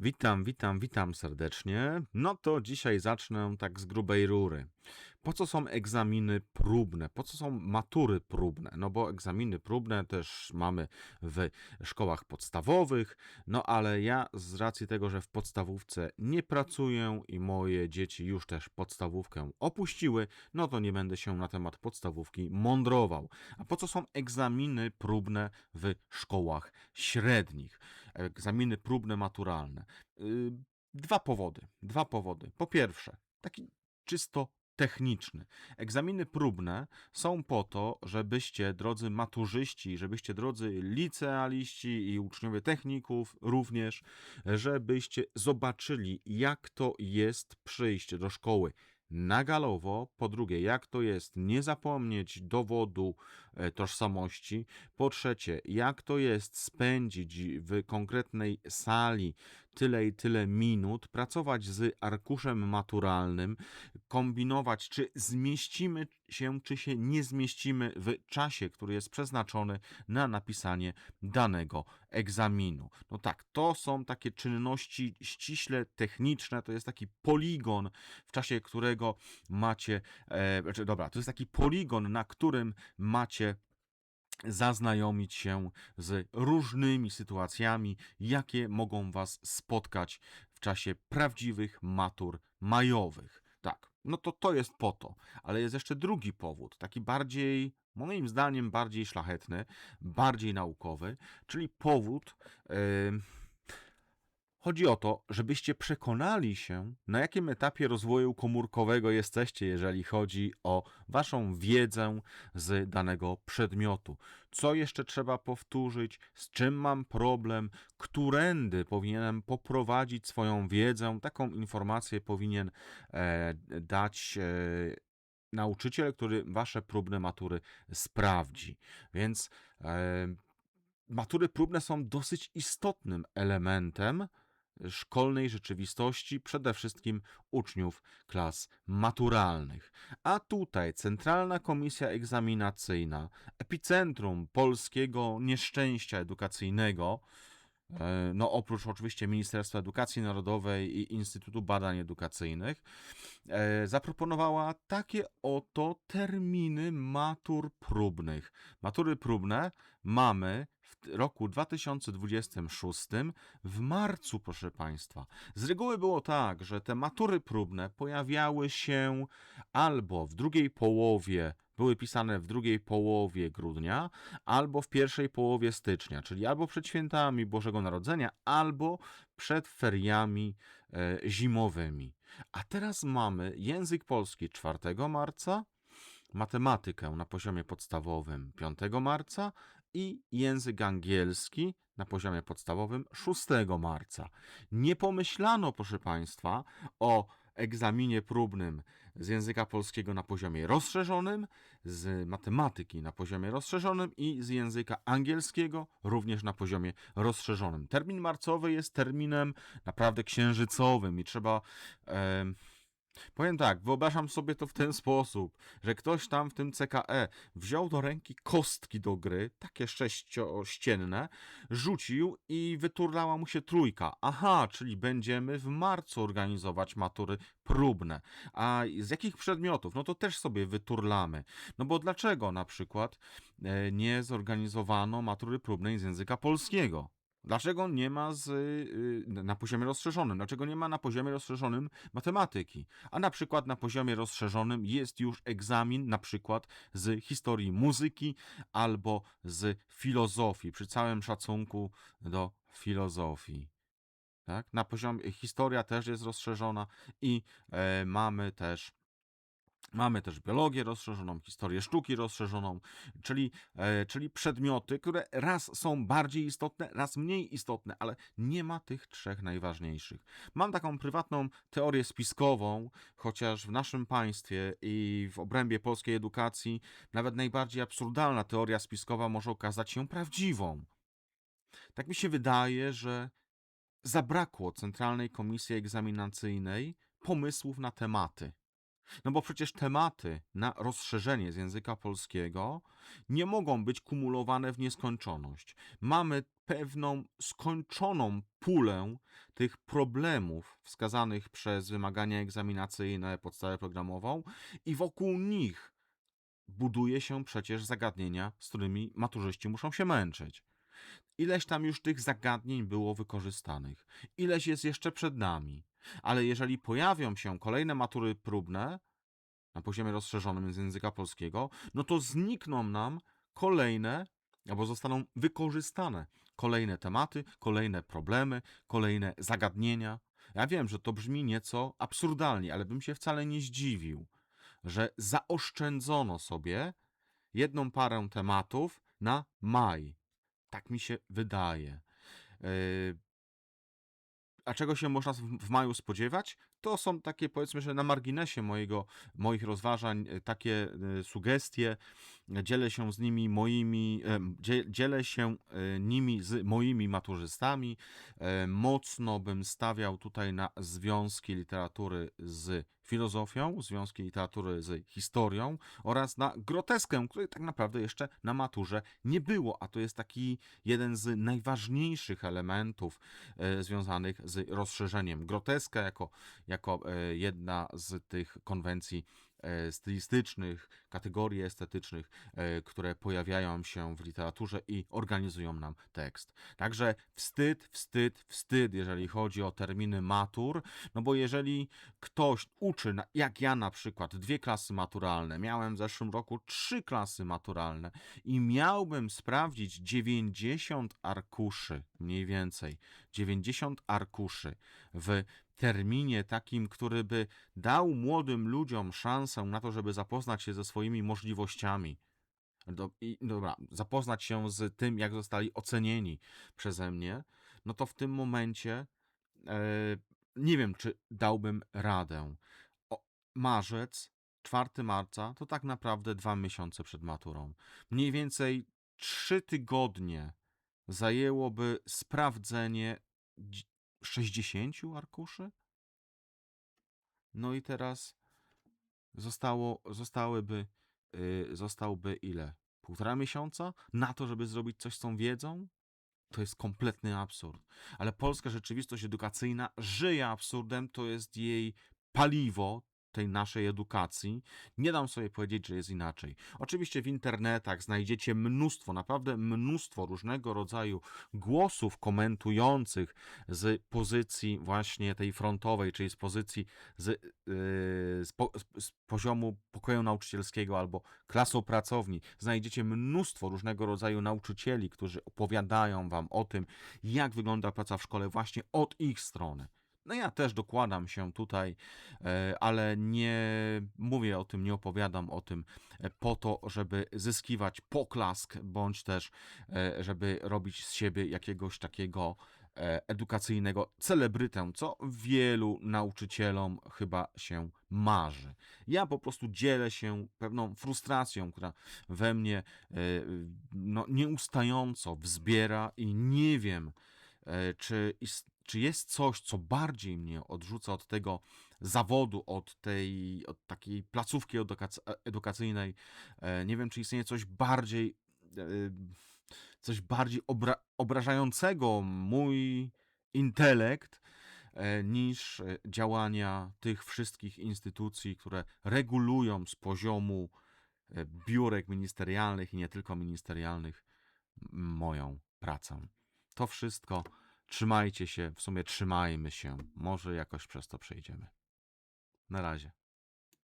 Witam, witam, witam serdecznie. No to dzisiaj zacznę tak z grubej rury. Po co są egzaminy próbne? Po co są matury próbne? No bo egzaminy próbne też mamy w szkołach podstawowych, no ale ja z racji tego, że w podstawówce nie pracuję i moje dzieci już też podstawówkę opuściły, no to nie będę się na temat podstawówki mądrował. A po co są egzaminy próbne w szkołach średnich? Egzaminy próbne maturalne. Y, Dwa powody. Dwa powody. Po pierwsze, taki czysto techniczny. Egzaminy próbne są po to, żebyście, drodzy maturzyści, żebyście, drodzy licealiści i uczniowie techników również, żebyście zobaczyli, jak to jest przyjść do szkoły na galowo. Po drugie, jak to jest nie zapomnieć dowodu e, tożsamości. Po trzecie, jak to jest spędzić w konkretnej sali tyle i tyle minut, pracować z arkuszem maturalnym, kombinować, czy zmieścimy się, czy się nie zmieścimy w czasie, który jest przeznaczony na napisanie danego egzaminu. No tak, to są takie czynności ściśle techniczne, to jest taki poligon, w czasie którego macie, e, znaczy, dobra, to jest taki poligon, na którym macie zaznajomić się z różnymi sytuacjami, jakie mogą Was spotkać w czasie prawdziwych matur majowych. Tak, no to to jest po to, ale jest jeszcze drugi powód, taki bardziej, moim zdaniem, bardziej szlachetny, bardziej naukowy, czyli powód. Yy, Chodzi o to, żebyście przekonali się, na jakim etapie rozwoju komórkowego jesteście, jeżeli chodzi o waszą wiedzę z danego przedmiotu. Co jeszcze trzeba powtórzyć, z czym mam problem, którędy powinienem poprowadzić swoją wiedzę. Taką informację powinien e, dać. E, Nauczyciel, który wasze próbne matury sprawdzi. Więc e, matury próbne są dosyć istotnym elementem szkolnej rzeczywistości, przede wszystkim uczniów klas maturalnych. A tutaj Centralna Komisja Egzaminacyjna, epicentrum polskiego nieszczęścia edukacyjnego, no oprócz oczywiście Ministerstwa Edukacji Narodowej i Instytutu Badań Edukacyjnych, e, zaproponowała takie oto terminy matur próbnych. Matury próbne mamy w roku 2026 w marcu, proszę Państwa. Z reguły było tak, że te matury próbne pojawiały się albo w drugiej połowie były pisane w drugiej połowie grudnia, albo w pierwszej połowie stycznia, czyli albo przed świętami Bożego Narodzenia, albo przed feriami e, zimowymi. A teraz mamy język polski 4 marca, matematykę na poziomie podstawowym 5 marca i język angielski na poziomie podstawowym 6 marca. Nie pomyślano, proszę Państwa, o egzaminie próbnym z języka polskiego na poziomie rozszerzonym, z matematyki na poziomie rozszerzonym i z języka angielskiego również na poziomie rozszerzonym. Termin marcowy jest terminem naprawdę księżycowym i trzeba. Powiem tak, wyobrażam sobie to w ten sposób, że ktoś tam w tym CKE wziął do ręki kostki do gry, takie sześciościenne, rzucił i wyturlała mu się trójka. Aha, czyli będziemy w marcu organizować matury próbne. A z jakich przedmiotów? No to też sobie wyturlamy. No bo dlaczego na przykład e, nie zorganizowano matury próbnej z języka polskiego? Dlaczego nie ma z, y, na poziomie rozszerzonym? Dlaczego nie ma na poziomie rozszerzonym matematyki? A na przykład na poziomie rozszerzonym jest już egzamin na przykład z historii muzyki albo z filozofii, przy całym szacunku do filozofii. Tak? Na poziomie historia też jest rozszerzona i e, mamy też Mamy też biologię rozszerzoną, historię sztuki rozszerzoną, czyli, e, czyli przedmioty, które raz są bardziej istotne, raz mniej istotne, ale nie ma tych trzech najważniejszych. Mam taką prywatną teorię spiskową, chociaż w naszym państwie i w obrębie polskiej edukacji nawet najbardziej absurdalna teoria spiskowa może okazać się prawdziwą. Tak mi się wydaje, że zabrakło Centralnej Komisji Egzaminacyjnej pomysłów na tematy. No bo przecież tematy na rozszerzenie z języka polskiego nie mogą być kumulowane w nieskończoność. Mamy pewną skończoną pulę tych problemów wskazanych przez wymagania egzaminacyjne, podstawę programową i wokół nich buduje się przecież zagadnienia, z którymi maturzyści muszą się męczyć. Ileś tam już tych zagadnień było wykorzystanych, ileś jest jeszcze przed nami. Ale jeżeli pojawią się kolejne matury próbne na poziomie rozszerzonym z języka polskiego, no to znikną nam kolejne, albo zostaną wykorzystane kolejne tematy, kolejne problemy, kolejne zagadnienia. Ja wiem, że to brzmi nieco absurdalnie, ale bym się wcale nie zdziwił, że zaoszczędzono sobie jedną parę tematów na maj. Tak mi się wydaje. Yy, A czego się można w maju spodziewać? To są takie, powiedzmy, że na marginesie mojego, moich rozważań, y, takie y, sugestie. Dzielę się z nimi moimi, dzie- dzielę się nimi z moimi maturzystami. E, Mocno bym stawiał tutaj na związki literatury z filozofią, związki literatury z historią oraz na groteskę, której tak naprawdę jeszcze na maturze nie było, a to jest taki jeden z najważniejszych elementów e, związanych z rozszerzeniem. Groteska jako, jako e, jedna z tych konwencji stylistycznych, kategorii estetycznych, e, które pojawiają się w literaturze i organizują nam tekst. Także wstyd, wstyd, wstyd, jeżeli chodzi o terminy matur, no bo jeżeli ktoś uczy, jak ja na przykład, dwie klasy maturalne, miałem w zeszłym roku trzy klasy maturalne i miałbym sprawdzić 90 arkuszy, mniej więcej, 90 arkuszy w terminie takim, który by dał młodym ludziom szansę na to, żeby zapoznać się ze swoimi możliwościami. Do, i, dobra, zapoznać się z tym, jak zostali ocenieni przeze mnie, no to w tym momencie e, nie wiem, czy dałbym radę. O, marzec, 4 marca to tak naprawdę dwa miesiące przed maturą. Mniej więcej trzy tygodnie zajęłoby sprawdzenie 60 arkuszy. No i teraz zostało, zostałyby, yy, zostałby ile? Półtora miesiąca na to, żeby zrobić coś z tą wiedzą? To jest kompletny absurd. Ale polska rzeczywistość edukacyjna żyje absurdem, to jest jej paliwo tej naszej edukacji. Nie dam sobie powiedzieć, że jest inaczej. Oczywiście w internetach znajdziecie mnóstwo, naprawdę mnóstwo różnego rodzaju głosów komentujących z pozycji właśnie tej frontowej, czyli z pozycji z, yy, z, po, z, poziomu pokoju nauczycielskiego albo klasą pracowni. Znajdziecie mnóstwo różnego rodzaju nauczycieli, którzy opowiadają wam o tym, jak wygląda praca w szkole właśnie od ich strony. No ja też dokładam się tutaj, e, ale nie mówię o tym, nie opowiadam o tym e, po to, żeby zyskiwać poklask, bądź też, e, żeby robić z siebie jakiegoś takiego edukacyjnego celebrytę, co wielu nauczycielom chyba się marzy. Ja po prostu dzielę się pewną frustracją, która we mnie no, nieustająco wzbiera i nie wiem, czy, is- czy jest coś, co bardziej mnie odrzuca od tego zawodu, od tej od takiej placówki edukac- edukacyjnej. E, Nie wiem, czy istnieje coś bardziej e, coś bardziej obra- obrażającego mój intelekt e, niż działania tych wszystkich instytucji, które regulują z poziomu biurek ministerialnych i nie tylko ministerialnych moją pracę. To wszystko. Trzymajcie się, w sumie trzymajmy się. Może jakoś przez to przejdziemy. Na razie.